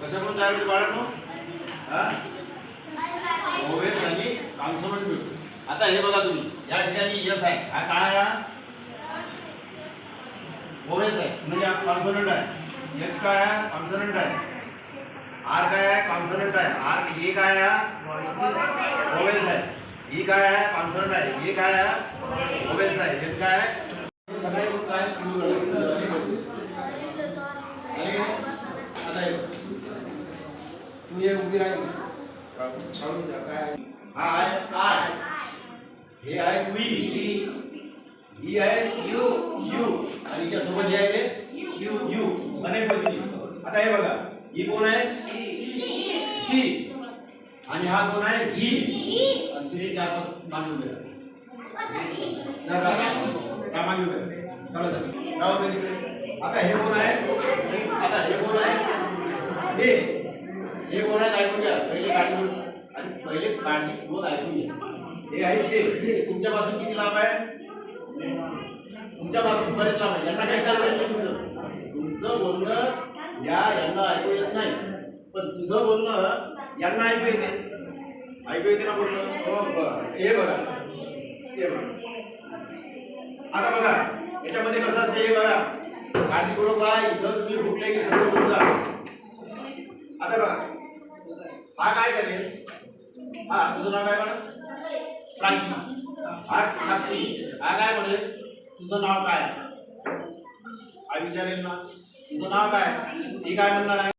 कशापासून तयार होते बाळांनो हा? आणि कॉन्सोनंट मिळून आता हे बघा तुम्ही या ठिकाणी यस आहे हा काय आहे हा? आहे म्हणजे कॉन्सोनंट आहे एच काय आहे कॉन्सोनंट आहे आर काय आहे कॉन्सोनंट आहे आर ए काय आहे ओवेस आहे ई काय आहे कॉन्सोनंट आहे ए काय आहे ओवेस आहे एच काय आहे हे। सगळे काय आता तू ये उभी राहील छाडून जा, काय आहे? हा आहे आय हे आहे वी ही आहे यू? यू आणि हिच्या सोबत जे आहे ते यू यू अनेक वचनी आता हे बघा ही? कोण आहे सी आणि हा कोण आहे ही आणि तिने चार पाच मागे उभे राहा. जा, जा, जा, मागे उभे राहा. चला। तिकडे. आता हे कोण आहे आता हे कोण आहे हे हे कोण ऐकून घ्या. पहिले काळजी आणि पहिले काळजी पूर्ण ऐकून घ्या. हे आहे ते. तुमच्यापासून किती लांब आहे? तुमच्यापासून बरेच लांब आहे यांना काय चालू येत नाही तुमचं? तुमचं बोलणं या यांना ऐकू येत नाही. पण तुझं बोलणं यांना ऐकू येते. ऐकू येते ना बोलणं? हो बरं. हे बघा. हे बघा. आता बघा. याच्यामध्ये कसं असतं हे बघा. काळजीपूर्वक काय इथं तुम्ही भुकले की सगळं बोलता आता बघा. हा काय करेल हा तुझं नाव काय म्हणा? प्राचीना हा साक्षी. हा काय म्हणेल तुझं नाव काय? आहे विचारेल ना. तुझं नाव काय? ती काय म्हणणार आहे?